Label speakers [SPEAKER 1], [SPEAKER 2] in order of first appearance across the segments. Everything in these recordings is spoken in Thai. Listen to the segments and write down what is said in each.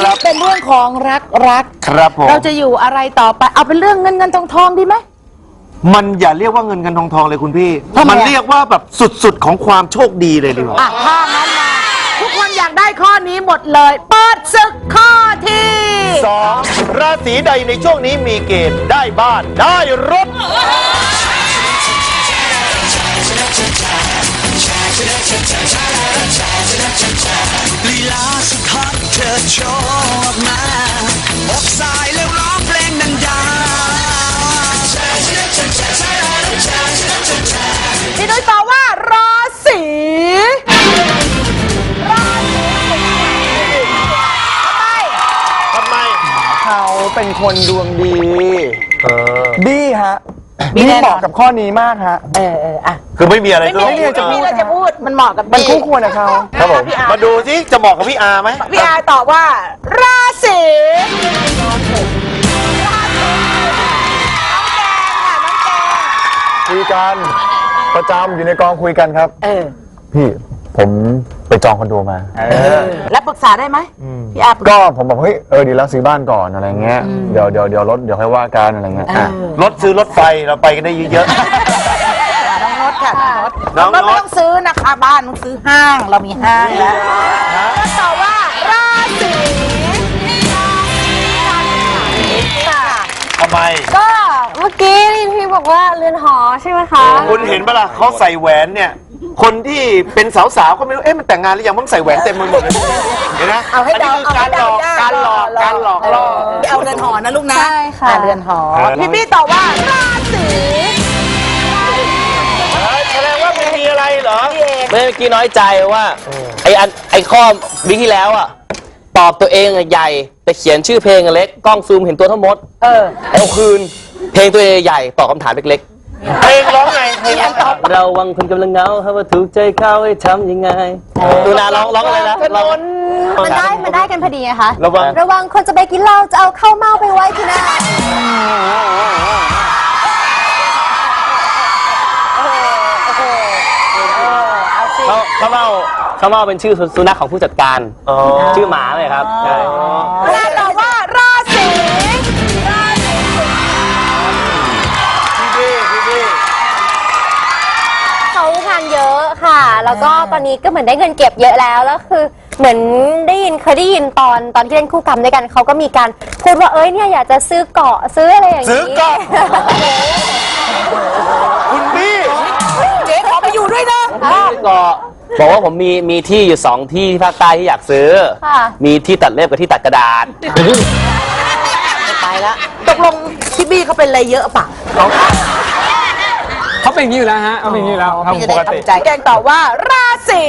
[SPEAKER 1] กี้เป็นเรื่องของรักรัก
[SPEAKER 2] ครับผม
[SPEAKER 1] เราจะอยู่อะไรต่อไป เอาเป็นเรื่องเงินเงินทองทองดีไหม
[SPEAKER 2] มันอย่าเรียกว่าเงินเงินทองทองเลยคุณพี่
[SPEAKER 1] ทำไมอะ
[SPEAKER 2] มันเรียกว่าแบบสุดๆของความโชคดีเลยดีกว่า
[SPEAKER 1] อะถ้างั้นมาทุกคนอยากได้ข้อนี้หมดเลย เปิดศึกข้อที่
[SPEAKER 2] สองราศีใดในช่วงนี้มีเกณฑ์ได้บ้านได้รถ
[SPEAKER 3] ลีลาสุดฮอตเธอโชว์ออกมาอกสายแล้วร้องเพลงดัง
[SPEAKER 1] พี่นุ้ยตอบว่าราศีราศี
[SPEAKER 2] ทำไม
[SPEAKER 4] เขาเป็นคนดวงดี
[SPEAKER 2] เออ
[SPEAKER 4] ดีฮะ
[SPEAKER 1] มี
[SPEAKER 4] ดี
[SPEAKER 1] แน่นอน
[SPEAKER 4] เหมาะกับข้อนี้มากฮะ
[SPEAKER 1] เออเอออะ
[SPEAKER 2] คือไม่มีอะไร
[SPEAKER 1] ไม่
[SPEAKER 2] จะ
[SPEAKER 1] มี
[SPEAKER 2] ต้อง
[SPEAKER 1] อะไรจะ
[SPEAKER 2] พู
[SPEAKER 1] มี
[SPEAKER 2] ด
[SPEAKER 1] อะไรจะพูดมันเหมาะกับ
[SPEAKER 4] มัน
[SPEAKER 1] พี่
[SPEAKER 4] คู่ควรกับเขา
[SPEAKER 2] ครับผม
[SPEAKER 1] พี่อาร์
[SPEAKER 2] มาดูสิจะเหมาะกับพี่อาไหม
[SPEAKER 1] พี่อาตอบว่า ราศีน้องแกงค่ะน้องแกง
[SPEAKER 4] คุยกันประจำอยู่ในกองคุยกันครับ
[SPEAKER 1] เออ
[SPEAKER 4] พี่ผม ไปจองคอนโดมา
[SPEAKER 1] แล้วปรึกษาได้ไหมพี่อาปรึกษา
[SPEAKER 4] ก็ผมบอกเฮ้ยเออดีแล้วซื้อบ้านก่อนอะไรเงี้ยเดี๋ยวเดี๋ยวเดี๋ยวรถเดี๋ยวค่อยว่ากันอะไรเงี้ยอะ
[SPEAKER 2] รถซื้อรถไฟเราไปกันได้เยอะ
[SPEAKER 1] น้องนดค่ะน้
[SPEAKER 2] น้
[SPEAKER 1] อ
[SPEAKER 2] องง
[SPEAKER 1] น
[SPEAKER 2] น
[SPEAKER 1] ด
[SPEAKER 2] ด
[SPEAKER 1] ไม่ต้องซื้อนะคะ บ้านต้องซื้อห้างเรามีห้างแล้วแล้วตอบว่าราศีค่ะ
[SPEAKER 2] ๆทำไม
[SPEAKER 5] ก็เมื่อกี้พี่บอกว่าเรือนหอใช่ไหมคะ
[SPEAKER 2] คุณเห็นปะล่ะเขาใส่แหวนเนี่ย คนที่เป็นสาวๆก็ไม่รู้ เอ๊ะมันแต่งงานหรือยังมันใส่แหวนเต็มมือหมดเลยเห็นไหม
[SPEAKER 1] เอาให้
[SPEAKER 2] น
[SPEAKER 1] เดา
[SPEAKER 2] นี้คือการหลอกการหลอกการหลอกล่อ
[SPEAKER 1] เอาเรือนหอนะลูกนะ
[SPEAKER 5] ใช่ค่ะ
[SPEAKER 1] อ่เรือนหอ
[SPEAKER 2] เออ
[SPEAKER 1] พี่พี่ตอบว่าราศี
[SPEAKER 2] แสดงว่ามันมีอะไรเหรอ
[SPEAKER 1] พี่เอก
[SPEAKER 6] เมื่อกี้น้อยใจว่าไออันไอข้อวิที่แล้วอะตอบตัวเองอะใหญ่ แต่เขียนชื่อเพลงอะเล็กกล้องซูมเห็นตัวทั้งหมด
[SPEAKER 1] เออ
[SPEAKER 6] เอาคืน เพลงตัวเองใหญ่ตอบคำถามเล็ก
[SPEAKER 2] เพลงร้องไงเพลงร้องไง
[SPEAKER 6] ๆเราวังคนกำลังเหงาถ้าว่าถูกใจเขาให้ทำยังไงดูนาร้องร้องอะไรนะร้อง
[SPEAKER 5] มันได้มันได้กันพอดีไงคะ
[SPEAKER 2] ระวัง
[SPEAKER 5] ระวังคนจะไปกินเหล้าจะเอาเข้าวเมาไปไว้ที่หน้า
[SPEAKER 1] เอาสิ
[SPEAKER 6] เขาเขาเมาเขาเมาเป็นชื่อสุนัขของผู้จัดการ
[SPEAKER 2] อ๋อ
[SPEAKER 6] ชื่อหมาเลยครับ
[SPEAKER 5] เขาทานเยอะค่ะ แล้วก็ตอนนี้ก็เหมือนได้เงินเก็บเยอะแล้วแล้วคือ เหมือนได้ยินเคยได้ยินตอนตอนที่เล่นคู่กรรมด้วยกันเขาก็มีการพูดว่าเอ้ยเนี่ยอยากจะซื้อเกาะซื้ออะไรอย่างนี้
[SPEAKER 2] ซื้อเกาะ คุณพี่
[SPEAKER 1] เจ๊ขอไปอยู่ด้วยนะ
[SPEAKER 6] ก็บอกว่าผมมีมีที่อยู่สองที่ที่ภาคใต้ที่อยากซื้อ
[SPEAKER 5] ค่ะ
[SPEAKER 6] มีที่ตัดเล็บกับที่ตัดกระดาษ
[SPEAKER 1] ไปแล้วตกลงพี่บี้เขาเป็นอะไรเยอะปะ
[SPEAKER 7] เขาเป็นอย่างนี้อยู่แล้วฮะเขาเป็นอย่างนี้อยู่แล้วครับ
[SPEAKER 1] พี่จะ
[SPEAKER 7] ป
[SPEAKER 1] ได้
[SPEAKER 7] กติ
[SPEAKER 1] ทำใจแกงตอบว่าราศี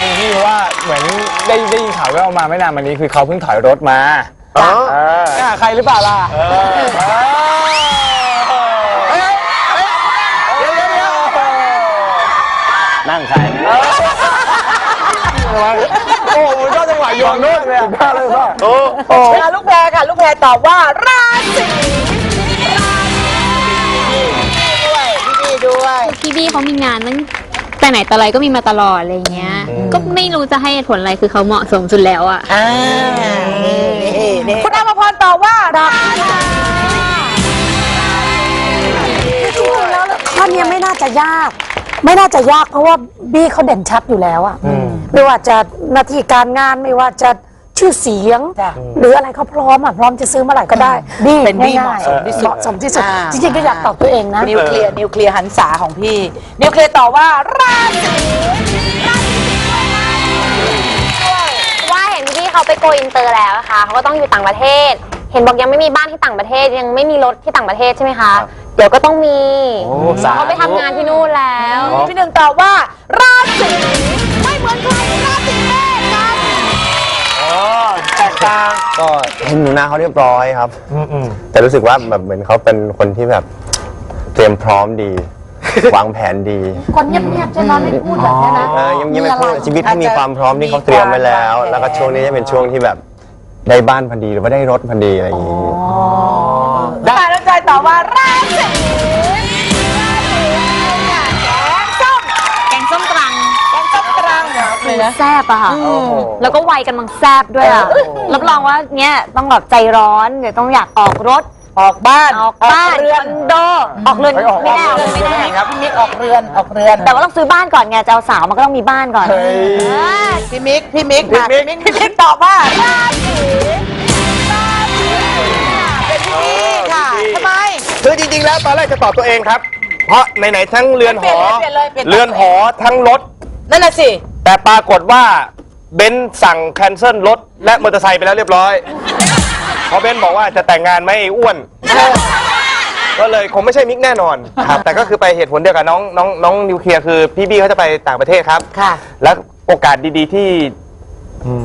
[SPEAKER 4] คุณพี่ว่าเหมือนได้ได้ยินข่าวแว่วมาไม่นานมานี้คือเขาเพิ่งถอยรถมา
[SPEAKER 2] อ๋อ
[SPEAKER 4] เออ อะใครหรือเปล่าล่ะ
[SPEAKER 6] นั่ง
[SPEAKER 4] ชอบจังหวะโยนนู่นเลยสุดยอดเลยพ่อ
[SPEAKER 2] โอ้
[SPEAKER 1] ค่ะลูกแพรค่ะ ลูกแพรตอบว่าราศีราศีพี่บี้ด้วย
[SPEAKER 8] พี่บี้เขามีงานตั้งแต่ไหนแต่ไรก็มีมาตลอดอะไรเงี้ย ก็ไม่รู้จะให้เหตุผลอะไรคือเขาเหมาะสมสุดแล้วอะ
[SPEAKER 1] อ่าคุณอภพรตอบว่าราศี
[SPEAKER 9] จริงๆแล้วข้อเนี้ยไม่น่าจะยาก ไม่น่าจะยากเพราะว่าบี้เขาเด่นชัดอยู่แล้วอะไม่ว่าจะหน้าที่การงานไม่ว่าจะชื่อเสียง
[SPEAKER 1] จ้ะ
[SPEAKER 9] หรืออะไรเขาพร้อมอะพร้อมจะซื้อเมื่อไหร่ก็ได้บี้
[SPEAKER 1] เป็นบี้
[SPEAKER 9] ง่าย
[SPEAKER 1] เหมาะสมที่สุด
[SPEAKER 9] เหมาะสมที่สุด
[SPEAKER 1] อ่า
[SPEAKER 9] จริงๆก็อยากตอบตัวเองนะ
[SPEAKER 1] นิวเคลียร์นิวเคลียร์หันษาของพี่ นิวเคลียร์ตอบว่าราศีราศี
[SPEAKER 5] ว่าเห็นพี่เขาไปโกอินเตอร์แล้วอะค่ะเขาก็ต้องอยู่ต่างประเทศ เห็นบอกยังไม่มีบ้านที่ต่างประเทศยังไม่มีรถที่ต่างประเทศใช่ไหมคะ เดี๋ยวก็ต้องมี
[SPEAKER 6] โอ้สา
[SPEAKER 5] เขาไปทำงานที่นู่นแล้ว
[SPEAKER 1] พี่หนึ่งตอบว่า ราศีไม่เหมือนใครราศีเมษครับ
[SPEAKER 2] อ๋อแตกต่าง
[SPEAKER 4] ก็เห็นหนูนาเขาเรียบร้อยครับ
[SPEAKER 2] อืมอืม
[SPEAKER 4] แต่รู้สึกว่าแบบเหมือนเขาเป็นคนที่แบบเตรียมพร้อมดี วางแผนดี
[SPEAKER 9] คนเงียบๆใช่ไหมไม่พูดแบบเนี้ยนะ
[SPEAKER 4] เออยังยังไม่
[SPEAKER 9] มีอะไร
[SPEAKER 4] พูดชีวิตที่มีความพร้อมที่เขาเตรียมไว้แล้ว แล้วก็ช่วงนี้จะเป็นช่วงที่แบบได้บ้านพอดีหรือว่าได้รถพอดีอะไรอย่างนี้
[SPEAKER 1] ได้ แล้วใจตอบว่าราศีราศีแกงส้ม
[SPEAKER 8] แกงส้มตรัง
[SPEAKER 1] แกงส้มตรังโอ้เลยนะ
[SPEAKER 10] แซบอะค่ะแล้วก็วัยกำลังแซบด้วยอะรับรองว่าเนี่ยต้องแบบใจร้อนเดี๋ยวต้องอยากออกรถ
[SPEAKER 1] ออกบ้าน
[SPEAKER 10] ออกบ้าน
[SPEAKER 1] เรื
[SPEAKER 10] ค
[SPEAKER 1] อ
[SPEAKER 10] อนนโดออกเรือนไม่ได้ออกเรือนไม่ได้
[SPEAKER 1] ครับพี่มิกออกเรือนออกเรือน
[SPEAKER 10] แต่ว่าต้องซื้อบ้านก่อนไงจะเอาสาวมันก็ต้องมีบ้านก่อน
[SPEAKER 1] พี่มิกพี่มิกมาพี่มิก พี่มิกตอบว่าราศี
[SPEAKER 11] คือจริงๆ แล้วตอนแรกจะตอบตัวเองครับ เพราะไหนๆทั้งเรือนหอ
[SPEAKER 1] เปลี่ยนเลยเปลี่ยนเลย
[SPEAKER 11] เรือนหอทั้งรถ
[SPEAKER 1] นั่นน่ะสิ
[SPEAKER 11] แต่ปรากฏว่าเบนซ์สั่งแคนเซิลรถและมอเตอร์ไซค์ไปแล้วเรียบร้อย เพราะเบนซ์บอกว่าจะแต่งงานไม่ให้อ้วน ก็เลยคงไม่ใช่มิกแน่นอนครับ แต่ก็คือไปเหตุผลเดียวกับน้องน้องน้องนิวเคลียร์คือพี่บี้เขาจะไปต่างประเทศครับ
[SPEAKER 1] ค่ะ
[SPEAKER 11] แล้วโอกาสดีๆที่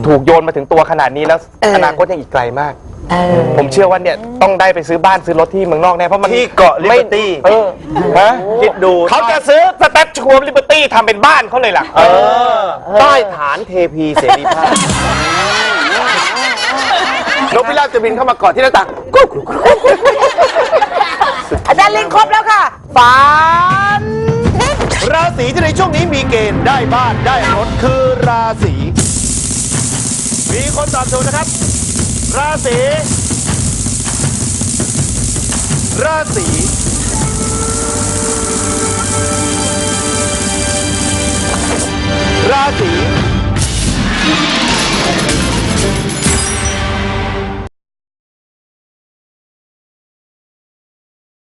[SPEAKER 11] ถูกโยนมาถึงตัวขนาดนี้แล้วอนาคตยังอีกไกลมาก ผมเชื่อว่าเนี่ยต้องได้ไปซื้อบ้านซื้อรถที่เมืองนอกแน่เพราะมัน
[SPEAKER 2] ที่เกาะ Liberty
[SPEAKER 11] เออฮะ
[SPEAKER 2] คิดดู
[SPEAKER 11] เขาจะซื้อสเต็ปชัวร์ลิเบอร์ตี้ทำเป็นบ้านเขาเลยล่ะ
[SPEAKER 2] เออใต้ฐานเทพีเสรีภาพ
[SPEAKER 11] นกพิราบจะบินเข้ามาเกาะที่หน้าต่าง
[SPEAKER 1] อาจารย์ลิงครบแล้วค่ะฝัน
[SPEAKER 11] ราศีที่ในช่วงนี้มีเกณฑ์ได้บ้านได้รถคือราศีมีคนตอบถูกนะครับ ราศีราศี